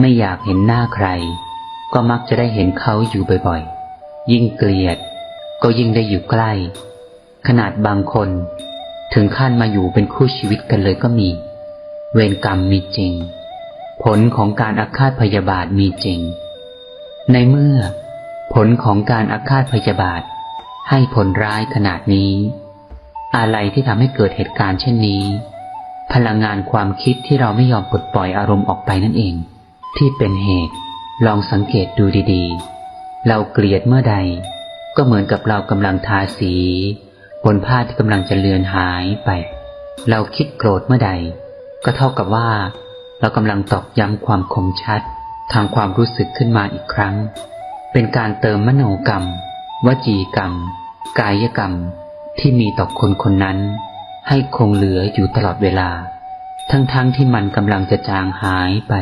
ไม่อยากเห็นหน้าใคร ก็มักจะได้เห็นเขาอยู่บ่อยๆ ยิ่งเกลียด ก็ยิ่งได้อยู่ใกล้ ขนาดบางคน ถึงขั้นมาอยู่เป็นคู่ชีวิตกันเลยก็มี เวรกรรมมีจริง ผลของการอาฆาตพยาบาทมีจริง ในเมื่อ ผลของการอาฆาตพยาบาท ให้ผลร้ายขนาดนี้ อะไรที่ทำให้เกิดเหตุการณ์เช่นนี้ พลังงานความคิดที่เราไม่ยอมปลดปล่อยอารมณ์ออกไปนั่นเอง ที่เป็นเหตุ ลองสังเกตดูดีๆ เราเกลียดเมื่อใด ก็เหมือนกับเรากำลังทาสีบนผ้าที่กำลังจะเลือนหายไป เราคิดโกรธเมื่อใด ก็เท่ากับว่า เรากำลังตอกย้ำความคมชัด ทางความรู้สึกขึ้นมาอีกครั้ง เป็นการเติมมโนกรรม วจีกรรม กายกรรม ที่มีต่อคนคนนั้น ให้คงเหลืออยู่ตลอดเวลา ทั้งๆทที่มันกำลังจะจางหายไป